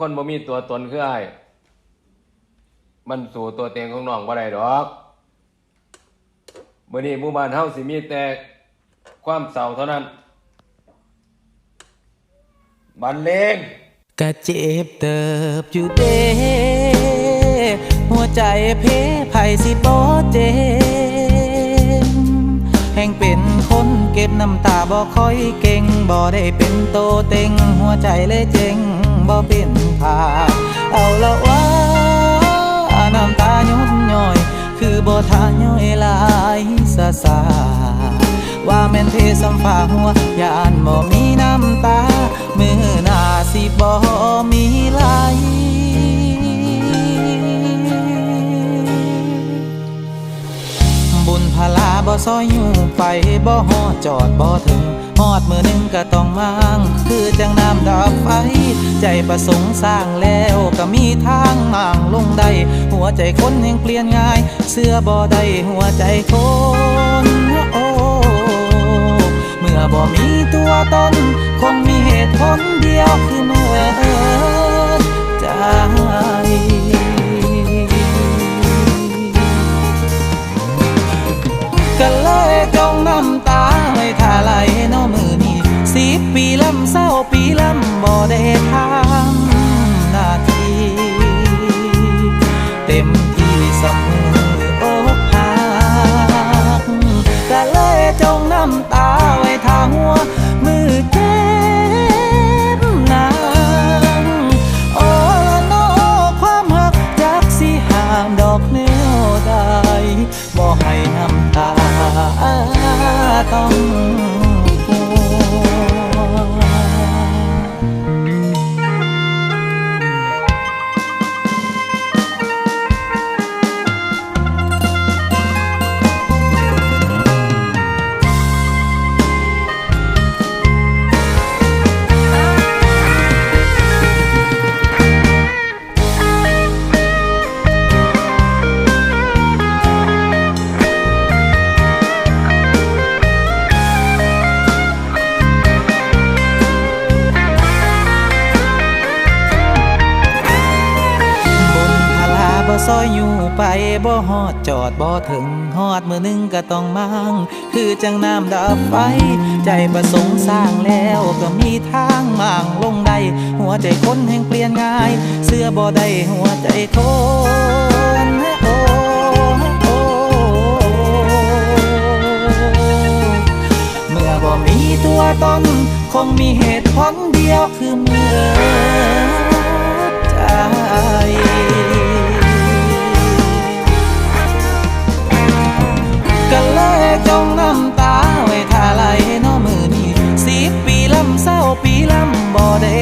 คนบ่มีตัวตนคืออ้ายมันสู่ตัวเต็งของน้องบ่ได้ดอกเมื้อนี้หมู่บ้านเฮาสิมีแต่ความเศร้าเท่านั้น บันเลงกะเจ็บเติบอยู่เด้ หัวใจเพไผสิบ่เจ็บ น้ำตาบ่ค่อยเก่งบ่ได้เป็นโตเต็ง หัวใจเลยเจ๋งบ่เป็นผาเอาละว่าน้ำตาหยุดย่อย คือบ่ทาย่อยลายซาซาว่าแม่นเทสัมฝาหัวยานบ่มีน้ำตา มือหน้าสิบ่มีไหล ซอยอยู่ไปบ่ฮอดจอดบ่ถึงฮอดมือหนึ่งก็ต้องมางคือจังน้ำดับไฟ ใจประสงค์สร้างแล้วก็มีทางม่างลงได้หัวใจคนแห่งเปลี่ยนง่าย เสื้อบ่ได้หัวใจคนโอ้เมื่อบ่มีตัวตนคงมีเหตุผลเดียวคือเมื่อ บ่ให้น้ำตาต้อง ซอยอยู่ไปบ่ฮอดจอดบ่ถึงฮอดมือนึงก็ต้องมั่งคือจังน้ำดับไฟ ใจประสงค์สร้างแล้วก็มีทางมั่งลงได้ หัวใจคนแห่งเปลี่ยนง่าย เสื้อบ่ได้หัวใจคนโอ้โอ้เมื่อบ่มีตัวตนคงมีเหตุผลเดียวคือเมื่อ ลำ